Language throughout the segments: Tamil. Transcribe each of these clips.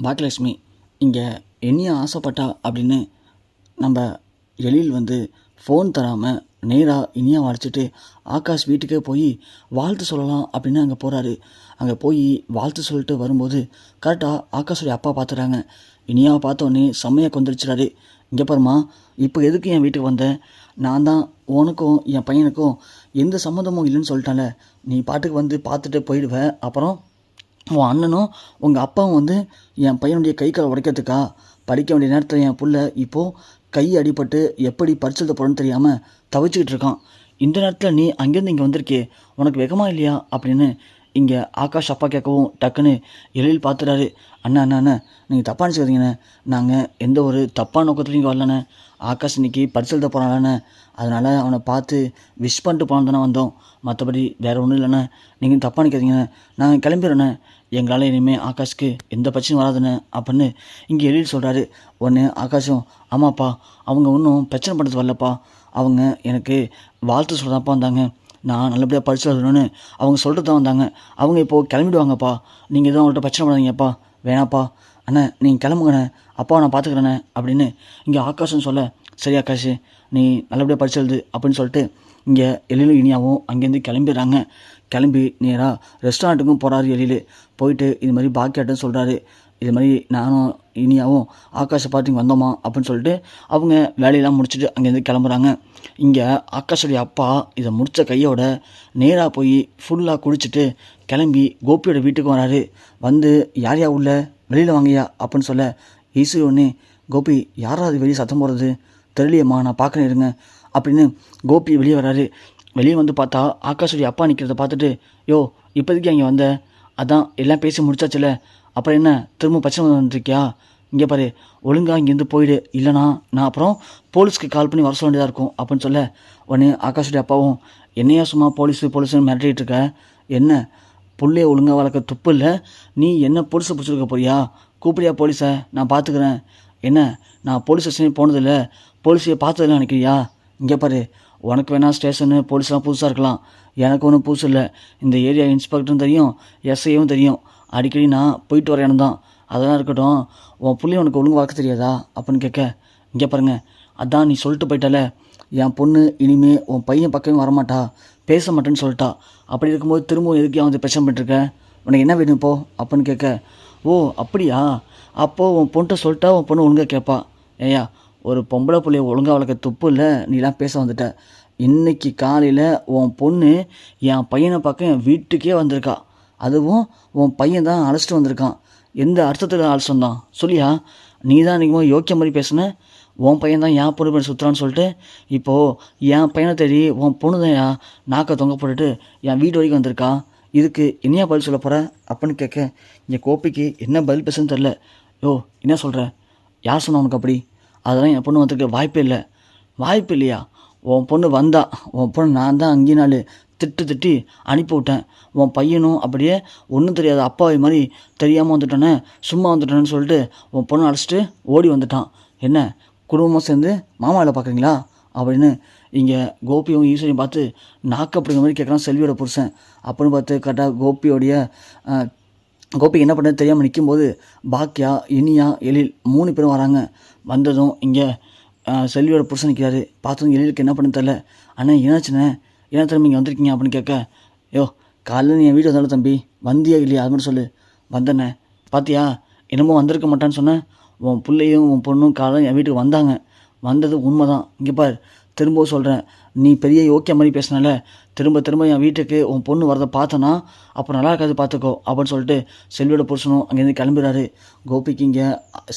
பாக்கியலட்சுமி இங்கே என்னைய ஆசைப்பட்டா அப்படின்னு நம்ம எழில் வந்து ஃபோன் தராமல் நேராக இனியாக அழைச்சிட்டு ஆகாஷ் வீட்டுக்கே போய் வாழ்த்து சொல்லலாம் அப்படின்னு அங்கே போகிறாரு அங்கே போய் வாழ்த்து சொல்லிட்டு வரும்போது கரெக்டாக ஆகாஷோடைய அப்பா பார்த்துறாங்க இனியாவை பார்த்தோன்னே செம்மையாக கொந்தளிச்சிடாரு இங்கே பாருமா இப்போ எதுக்கு என் வீட்டுக்கு வந்தேன் நான் தான் உனக்கும் என் பையனுக்கும் எந்த சம்மந்தமும் இல்லைன்னு சொல்லிட்டால நீ பாட்டுக்கு வந்து பார்த்துட்டு போயிடுவேன் அப்புறம்? உன் அண்ணனும் உங்கள் அப்பாவும் வந்து என் பையனுடைய கை கால் உடைக்கிறதுக்கா? படிக்க வேண்டிய நேரத்தில் என் புள்ள இப்போது கை அடிபட்டு எப்படி பரிசெழுத போகிறோன்னு தெரியாமல் தவிச்சுக்கிட்டு இருக்கான். இந்த நேரத்தில் நீ அங்கேருந்து இங்கே வந்திருக்கே உனக்கு வெகமா இல்லையா? அப்படின்னு இங்கே ஆகாஷ் அப்பா கேட்கவும் டக்குன்னு எழில் பார்த்துறாரு அண்ணா அண்ணா அண்ணா நீங்கள் தப்பாக நினச்சிக்காதீங்கண்ணே நாங்கள் எந்த ஒரு தப்பான நோக்கத்துலையும் இங்கே வரலண்ணே ஆகாஷ் இன்னைக்கு பரிசெழுத போகிறானே அதனால் அவனை பார்த்து விஷ் பண்ணிட்டு போனால் தானே வந்தோம். மற்றபடி வேறு ஒன்றும் இல்லைண்ணே நீங்கள் தப்பாக நினைக்காதீங்கண்ணே நாங்கள் கிளம்பிடுறேண்ணே எங்களால் இனிமேல் ஆகாஷ்க்கு எந்த பிரச்சனையும் வராதுண்ணே அப்படின்னு இங்கே எழில் சொல்கிறாரு ஒன்று ஆகாஷும் ஆமாப்பா அவங்க ஒன்றும் பிரச்சனை பண்ணுறது வரலப்பா. அவங்க எனக்கு வாழ்த்து சொல்கிறதாப்பா வந்தாங்க. நான் நல்லபடியாக படிச்சு சொல்லணும்னு அவங்க சொல்லிட்டு தான் வந்தாங்க. அவங்க இப்போது கிளம்பிடுவாங்கப்பா. நீங்கள் எதுவும் அவங்கள்ட்ட பிரச்சனை பண்ணாதீங்கப்பா. வேணாப்பா. அண்ணே நீங்கள் கிளம்புங்கண்ணே. அப்பா நான் பார்த்துக்கிறேண்ணே அப்படின்னு இங்கே ஆகாஷம் சொல்ல சரி ஆகாஷ் நீ நல்லபடியாக படிச்சு எழுது அப்படின்னு சொல்லிட்டு இங்கே எழிலும் இனியாவும் அங்கேருந்து கிளம்பிடுறாங்க. கிளம்பி நேராக ரெஸ்டாரண்ட்டுக்கும் போகிறாரு எழில். போயிட்டு இது மாதிரி பாக்கியாட்டம் சொல்கிறாரு இது மாதிரி நானும் இனியாவும் ஆகாஷை பார்த்து இங்கே வந்தோமா அப்படின்னு சொல்லிட்டு அவங்க வேலையெல்லாம் முடிச்சுட்டு அங்கேருந்து கிளம்புறாங்க. இங்கே ஆகாஷுடைய அப்பா இதை முடித்த கையோட நேராக போய் ஃபுல்லாக குடிச்சிட்டு கிளம்பி கோபியோட வீட்டுக்கு வராரு. வந்து யார் யா உள்ள? வெளியில் வாங்கயா அப்படின்னு சொல்ல ஈஸ்வரி ஒன்று கோபி யாராவது வெளியே சத்தம் போடுறது? தெரியலையம்மா நான் பார்க்குறேன் இருங்க அப்படின்னு கோபி வெளியே வராரு. வெளியே வந்து பார்த்தா ஆகாஷுடைய அப்பா நிற்கிறத பார்த்துட்டு யோ இப்போதைக்கு அங்கே வந்த? அதான் எல்லாம் பேசி முடிச்சாச்சுல அப்புறம் என்ன திரும்ப பிரச்சனை வந்துருக்கியா இங்கே பாரு ஒழுங்காக இங்கேருந்து போயிடு. இல்லைனா நான் அப்புறம் போலீஸ்க்கு கால் பண்ணி வர சொல்ல வேண்டியதாக இருக்கும். அப்படின்னு சொல்ல உடனே ஆகாஷுடைய அப்பாவும் என்னையா சும்மா போலீஸு போலீஸுன்னு மிரட்டிட்டு இருக்க? என்ன புள்ளைய ஒழுங்காக வளர்க்க துப்பு இல்லை? நீ என்ன போலீஸை பிடிச்சிருக்க போறியா? கூப்பிடியா போலீஸை? நான் பார்த்துக்கிறேன் என்ன நான் போலீஸ் ஸ்டேஷன் போனதில்லை போலீஸையை பார்த்ததில்ல நினைக்கிறியா? இங்கே பாரு உனக்கு வேணால் ஸ்டேஷனு போலீஸ்லாம் புதுசாக இருக்கலாம். எனக்கு ஒன்றும் புதுசு இல்லை. இந்த ஏரியா இன்ஸ்பெக்டரும் தெரியும் எஸ்ஐயும் தெரியும். அடிக்கடி நான் போயிட்டு வர இடம் தான். அதெல்லாம் இருக்கட்டும். உன் பிள்ளை உனக்கு ஒழுங்கு வளர்க்க தெரியாதா? அப்படின்னு கேட்க இங்கே பாருங்க. அதான் நீ சொல்லிட்டு போயிட்டால. என் பொண்ணு இனிமே உன் பையன் பக்கமே வரமாட்டா. பேச மாட்டேன்னு சொல்லிட்டா. அப்படி இருக்கும்போது திரும்பவும் எதுக்கு அவன் வந்து பிரச்சனை பண்ணிட்டுருக்க? உனக்கு என்ன வேணும் இப்போ? அப்படின்னு கேட்க ஓ அப்படியா? அப்போது உன் பொண்ணிட்ட சொல்லிட்டா உன் பொண்ணு ஒழுங்காக கேட்பா? ஏய்யா ஒரு பொம்பளை புள்ளைய ஒழுங்காக வளர்க்க துப்பு இல்லை. நீலாம் பேச வந்துட்ட. இன்னைக்கு காலையில் உன் பொண்ணு என் பையனை பார்க்க என் வீட்டுக்கே வந்திருக்கா. அதுவும் உன் பையன் தான் அழைச்சிட்டு வந்திருக்கான். எந்த அர்த்தத்தில் அழைச்சிட்டு வந்தான்? சொல்லியா? நீ தான் இன்றைக்கி யோக்கிய மாதிரி பேசுன? உன் பையன் தான் என் பொண்ணு பண்ணி சுற்றுறான்னு சொல்லிட்டு இப்போது என் பையனை தேடி உன் பொண்ணு தான் என் நாக்கை தொங்க போட்டுட்டு என் வீட்டு வரைக்கும் வந்திருக்கா? இதுக்கு என்னையா பதில் சொல்ல போகிற அப்படின்னு கேட்க என் கோப்பிக்கு என்ன பதில் பேசுன்னு தெரில யோ என்ன சொல்கிற யார் சொன்ன உனக்கு அப்படி? அதெல்லாம் என் பொண்ணு வந்திருக்க வாய்ப்பே இல்லை. வாய்ப்பு இல்லையா? உன் பொண்ணு வந்தா உன் பொண்ணு நான் தான் அங்கேயும் நாள் திட்டு திட்டி அனுப்பி விட்டேன். உன் பையனும் அப்படியே ஒன்றும் தெரியாத அப்பாவை மாதிரி தெரியாமல் வந்துட்டானே சும்மா வந்துட்டானேன்னு சொல்லிட்டு உன் பொண்ணு அழைச்சிட்டு ஓடி வந்துட்டான். என்ன குடும்பமாக சேர்ந்து மாமா வேலை பார்க்குறீங்களா? அப்படின்னு இங்கே கோபியும் ஈஸ்வரியும் பார்த்து நாக்கு அப்படிங்கிற மாதிரி கேட்குறான் செல்வியோட புருஷன். அப்படின்னு பார்த்து கரெக்டாக கோபியோடைய கோபி கோபிக்கு என்ன பண்ணுறது தெரியாமல் நிற்கும்போது பாக்கியா இனியா எழில் மூணு பேரும் வராங்க. வந்ததும் இங்கே செல்வியோட புருஷன் நிற்கிறாரு பார்த்ததும் எழிலுக்கு என்ன பண்ண தெரில அண்ணா என்னாச்சுண்ணே? ஏன்னா திரும்ப இங்கே வந்திருக்கீங்க அப்படின்னு கேட்க யோ காலையில் நீ என் வீடு வந்தாலும் தம்பி வந்தியா இல்லையா? அது மட்டும் சொல்லு. வந்தேனே. பாத்தியா என்னமோ வந்திருக்க மாட்டான்னு சொன்னேன். உன் பிள்ளையும் உன் பொண்ணும் காலையில் என் வீட்டுக்கு வந்தாங்க. வந்தது உண்மை தான் இங்கே பார் திரும்பவும் சொல்கிறேன் நீ பெரிய யோக்கிய மாதிரி பேசினால. திரும்ப திரும்ப என் வீட்டுக்கு உன் பொண்ணு வரதை பார்த்தனா அப்போ நல்லா இருக்காது பார்த்துக்கோ அப்படின்னு சொல்லிட்டு செல்வியோட புருஷனும் அங்கேருந்து கிளம்புறாரு. கோபிக்கு இங்கே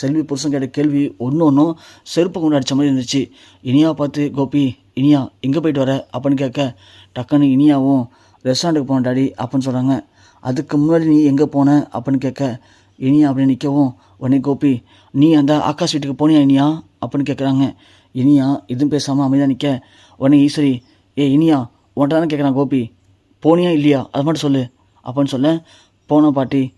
செல்வி புருஷன் கேட்ட கேள்வி ஒன்று ஒன்றும் செருப்பு கொண்டு அடித்த மாதிரி இருந்துச்சு. இனியா பார்த்து கோபி இனியா எங்கே போயிட்டு வர? அப்படின்னு கேட்க டக்குன்னு இனியாவும் ரெஸ்டாரண்ட்டுக்கு போன டாடி அப்படின்னு சொல்கிறாங்க அதுக்கு முன்னாடி நீ எங்கே போன? அப்படின்னு கேட்க இனியா அப்படின்னு நிற்கவும் உடனே கோபி நீ அந்த ஆகாஷ் வீட்டுக்கு போனியா இனியா? அப்படின்னு கேட்குறாங்க. இனியா எதுவும் பேசாமல் அமைதியாக நிற்க உடனே ஈஸ்வரி ஏ இனியா உன்ட்ட தானே கேட்குறான் கோபி. போனியா இல்லையா? அது மட்டும் சொல்லு. அப்படின்னு சொல்ல போன பாட்டி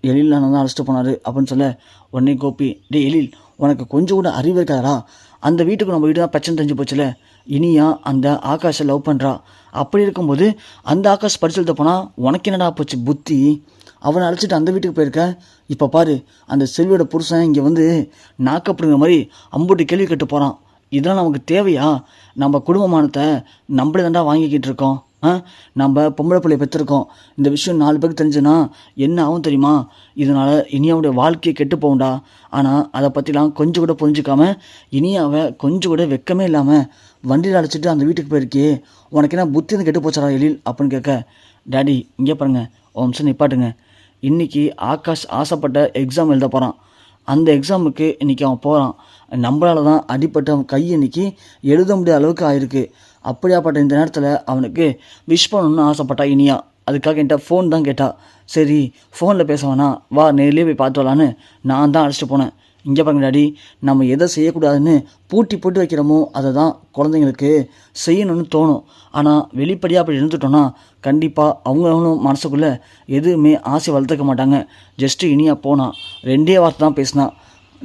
எழில் நான் தான் அழைச்சிட்டு போனார். அப்படின்னு சொல்ல உடனே கோபி டே எழில் உனக்கு கொஞ்சம் கூட அறிவு இருக்காதா அந்த வீட்டுக்கு நம்ம வீடு தான் பிரச்சனை தெரிஞ்சு போச்சுல? இனியா அந்த ஆகாஷை லவ் பண்ணுறா அப்படி இருக்கும்போது அந்த ஆகாஷ் படிச்சு போனால் உனக்கு என்னடா போச்சு புத்தி? அவனை அழைச்சிட்டு அந்த வீட்டுக்கு போயிருக்க? இப்போ பாரு அந்த செல்வியோட புருஷன் இங்கே வந்து நாக்கப்படுங்கிற மாதிரி அம்புட்டு கேள்வி கேட்டு போகிறான் இதெல்லாம் நமக்கு தேவையா? நம்ம குடும்பமானத்தை நம்மளே தாண்டா வாங்கிக்கிட்டு இருக்கோம். நம்ம பொம்பளை பிள்ளைய பெற்றிருக்கோம். இந்த விஷயம் நாலு பேருக்கு தெரிஞ்சுன்னா என்ன ஆகும் தெரியுமா? இதனால் இனியாவுடைய வாழ்க்கையை கெட்டு போகும்டா. ஆனால் அதை பற்றிலாம் கொஞ்சம் கூட புரிஞ்சுக்காம இனியாவை கொஞ்சம் கூட வெக்கமே இல்லாமல் வண்டியில் அழைச்சிட்டு அந்த வீட்டுக்கு போயிருக்கே உனக்கு என்ன புத்தி வந்து கெட்டு போச்சாடா எழில்? அப்படின்னு கேட்க டேடி இங்கே பாருங்க. ஓம்சன் நிப்பாட்டுங்க. இன்றைக்கி ஆகாஷ் ஆசைப்பட்ட எக்ஸாம் எழுத போகிறான் அந்த எக்ஸாமுக்கு இன்றைக்கி அவன் போகிறான் நம்மளால தான் அடிப்பட்டு அவன் கை இன்னைக்கு எழுத முடியாத அளவுக்கு ஆயிருக்கு. அப்படியாப்பட்ட இந்த நேரத்தில் அவனுக்கு விஷ் பண்ணணும்னு ஆசைப்பட்டா இனியா. அதுக்காக என்கிட்ட ஃபோன் தான் கேட்டா. சரி ஃபோனில் பேச வேணாம். வா நேர்லேயே போய் பார்த்து வரலான்னு நான் தான் அழைச்சிட்டு போனேன். இங்கே பாருங்க டாடி நம்ம எதை செய்யக்கூடாதுன்னு பூட்டி போட்டு வைக்கிறோமோ அதை தான் குழந்தைங்களுக்கு செய்யணும்னு தோணும். ஆனால் வெளிப்படையாக அப்படி இருந்துட்டோன்னா கண்டிப்பாக அவங்களும் மனசுக்குள்ளே எதுவுமே ஆசை வளர்த்துக்க மாட்டாங்க. ஜஸ்ட்டு இனியா போனான் ரெண்டே வார்த்தை தான் பேசினான்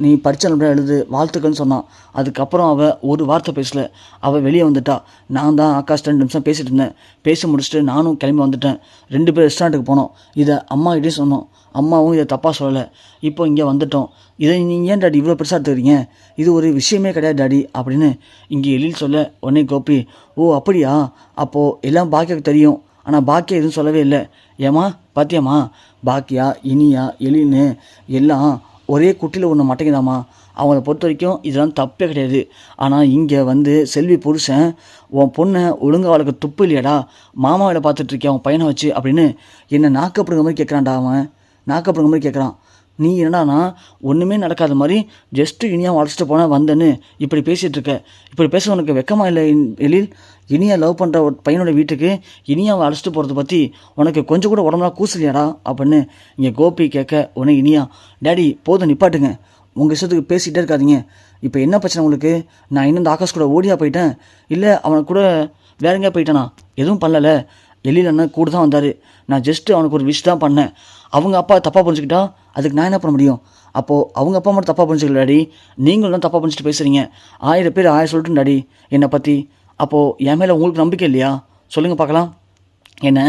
நீ பரிச்சை நல்லபடியா எழுது வாழ்த்துக்கள்னு சொன்னான் அதுக்கப்புறம் அவள் ஒரு வார்த்தை பேசல. அவள் வெளியே வந்துட்டா. நான் தான் ஆகாஷ் ரெண்டு நிமிஷம் பேசிட்டு இருந்தேன். பேசி முடிச்சுட்டு நானும் கிளம்பி வந்துட்டேன். ரெண்டு பேர் ரெஸ்டாரண்ட்டுக்கு போனோம். இதை அம்மாக்கிட்டே சொன்னோம். அம்மாவும் இதை தப்பாக சொல்லலை. இப்போ இங்கே வந்துட்டோம். இதை நீங்கள் ஏன் டாடி இவ்வளோ பெருசாக எடுத்துக்கிறீங்க? இது ஒரு விஷயமே கிடையாது டாடி அப்படின்னு இங்கே எழில் சொல்ல உடனே கோபி ஓ அப்படியா? அப்போது எல்லாம் பாக்கியாவுக்கு தெரியும். ஆனால் பாக்கியா எதுவும் சொல்லவே இல்லை. ஏம்மா? பாத்தியாம்மா? பாக்கியா இனியா எழில்னு எல்லாம் ஒரே குட்டியில் ஒன்று மாட்டேங்குதாம்மா அவங்கள பொறுத்த வரைக்கும் இதெல்லாம் தப்பே கிடையாது. ஆனால் இங்கே வந்து செல்வி புருஷன் உன் பொண்ணை ஒழுங்கா அவளுக்கு துப்பு இல்லையாடா? மாமா வேலை அவன் பையனை வச்சு அப்படின்னு என்னை நாக்கப்படுங்க மாதிரி கேட்குறான்டா அவன். நாக்கப்படுங்க மாதிரி கேட்குறான் நீ என்னடானா ஒன்றுமே நடக்காத மாதிரி ஜஸ்ட்டு இனியாக அழைச்சிட்டு போனால் வந்தேன்னு இப்படி பேசிகிட்டு இருக்க. இப்படி பேச உனக்கு வெக்கமாக இல்லை எழில்? இனியா லவ் பண்ணுற ஒரு பையனோட வீட்டுக்கு இனியாவை அழைச்சிட்டு போகிறத பற்றி உனக்கு கொஞ்சம் கூட உடம்புலாம் கூசலையாடா அப்படின்னு இங்கே கோபி கேட்க உடனே இனியா டேடி போதும் நிப்பாட்டுங்க. உங்கள் இஷ்டத்துக்கு பேசிகிட்டே இருக்காதீங்க. இப்போ என்ன பிரச்சனை உங்களுக்கு? நான் இன்னும் இந்த ஆகாஷ் கூட ஓடியா போயிட்டேன். இல்லை அவனுக்கு கூட வேற எங்கேயா போயிட்டானா? எதுவும் பண்ணல. எழில் அண்ணன் கூட தான் வந்தார். நான் ஜஸ்ட்டு அவனுக்கு ஒரு விஷ் தான் பண்ணேன். அவங்க அப்பா தப்பாக புரிஞ்சுக்கிட்டா அதுக்கு நான் என்ன பண்ண முடியும்? அப்போது அவங்க அப்பா மட்டும் தப்பாக புரிஞ்சுக்கல டாடி. நீங்களும் தான் தப்பாக புரிஞ்சுட்டு பேசுகிறீங்க ஆயிரம் பேர் ஆயிரம் சொல்லிட்டு டாடி என்னை பற்றி அப்போது என் மேலே உங்களுக்கு நம்பிக்கை இல்லையா? சொல்லுங்கள் பார்க்கலாம். என்ன?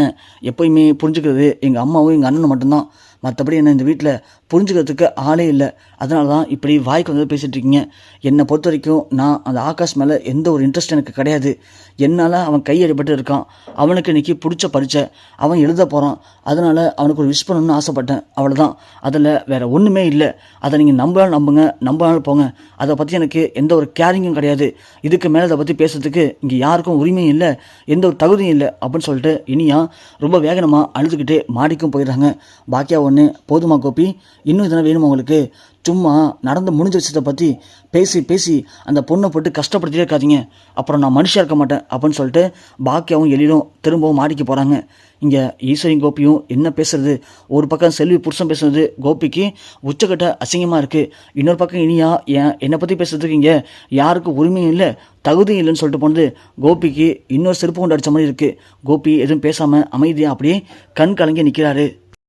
எப்போயுமே புரிஞ்சுக்கிறது எங்கள் அம்மாவும் எங்கள் அண்ணனும் மட்டும்தான். மற்றபடி என்ன இந்த வீட்டில் புரிஞ்சுக்கிறதுக்கு ஆளே இல்லை. அதனால தான் இப்படி வாய்க்கு வந்து பேசிகிட்டு இருக்கீங்க. என்னை பொறுத்த வரைக்கும் நான் அந்த ஆகாஷ் மேலே எந்த ஒரு இன்ட்ரெஸ்ட் எனக்கு கிடையாது. என்னால் அவன் கையடிபட்டு இருக்கான். அவனுக்கு இன்றைக்கி பிடிச்ச பரிச்சை அவன் எழுத போகிறான் அதனால் அவனுக்கு ஒரு விஷ் பண்ணணும்னு ஆசைப்பட்டேன். அவ்வளோதான் அதில் வேறு ஒன்றுமே இல்லை. அதை நீங்கள் நம்பலாம் நம்புங்க. நம்பினாலும் போங்க. அதை பற்றி எனக்கு எந்த ஒரு கேரிங்கும் கிடையாது. இதுக்கு மேலே அதை பற்றி பேசுறதுக்கு இங்கே யாருக்கும் உரிமையும் இல்லை. எந்த ஒரு தகுதியும் இல்லை. அப்படின்னு சொல்லிட்டு இனியா ரொம்ப வேகனமாக அழுதுகிட்டே மாடிக்கும் போயிடுறாங்க. பாக்கியா ஒன்று போதுமா கோபி? இன்னும் இதெல்லாம் வேணுமா உங்களுக்கு? சும்மா நடந்து முடிஞ்ச விஷயத்தை பற்றி பேசி பேசி அந்த பொண்ணை போட்டு கஷ்டப்படுத்திட்டே இருக்காதீங்க. அப்புறம் நான் மனுஷாக இருக்க மாட்டேன் அப்படின்னு சொல்லிட்டு பாக்கியாவும் எழிலும் திரும்பவும் மாடிக்கு போகிறாங்க இங்கே ஈஸ்வரியும் கோபியும் என்ன பேசுறது? ஒரு பக்கம் செல்வி புருஷன் பேசுறது கோபிக்கு உச்சக்கட்ட அசிங்கமாக இருக்குது இன்னொரு பக்கம் இனியா ஏன் என்னை பற்றி பேசுறதுக்கு இங்கே யாருக்கும் உரிமையும் இல்லை தகுதியும் இல்லைன்னு சொல்லிட்டு போனது கோபிக்கு இன்னொரு செருப்பு கொண்டு அடித்த மாதிரி இருக்குது கோபி எதுவும் பேசாமல் அமைதியாக அப்படியே கண் கலங்கி நிற்கிறாரு